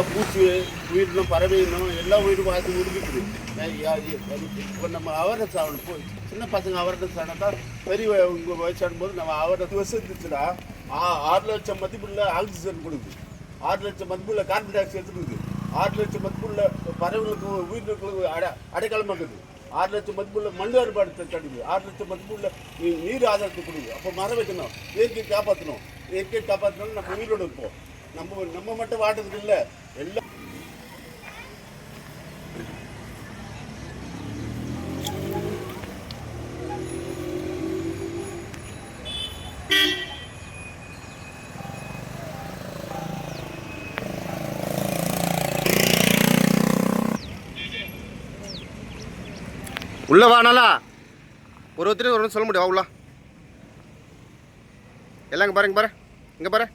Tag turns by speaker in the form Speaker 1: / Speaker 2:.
Speaker 1: எல்லா பூச்சி உயிரினம் பறவையினம் எல்லா உயிரும் பார்த்து முடிஞ்சுக்குது. இப்போ நம்ம அவேர்னஸ் ஆகணும். போய் சின்ன பசங்க அவேர்னஸ் ஆனால் தான் பெரிய உங்கள் வயசான போது நம்ம அவேர்னஸ் வசதிச்சுன்னா இருந்துச்சுன்னா ஆறு லட்சம் மதிப்புள்ள ஆக்சிஜன் கொடுக்குது. ஆறு லட்சம் மதிப்புள்ள கார்பன் டை ஆக்சைடு கொடுக்குது ஆறு லட்சம் மதிப்புள்ள பறவைகளுக்கு உயிரினங்களுக்கு அட அடைக்கலமாக்குது ஆறு லட்சம் மதிப்புள்ள மண் வேறுபாடு தடுக்குது. ஆறு லட்சம் மதிப்புள்ள நீர் ஆதாரத்தை கொடுக்குது. அப்போ மரம் வைக்கணும். இயற்கையை காப்பாற்றணும் இயற்கையை காப்பாற்றணும் நம்ம உயிரோடு இருப்போம். நம்ம நம்ம மட்டும் வாட்டுறது இல்லை. எல்லாம்
Speaker 2: உள்ள வானாலா நல்லா ஒரு ஒருத்தர் ஒரு சொல்ல முடியும். வா உள்ள. எல்லாம் இங்கே பாருங்க பாரு. இங்கே பாரு.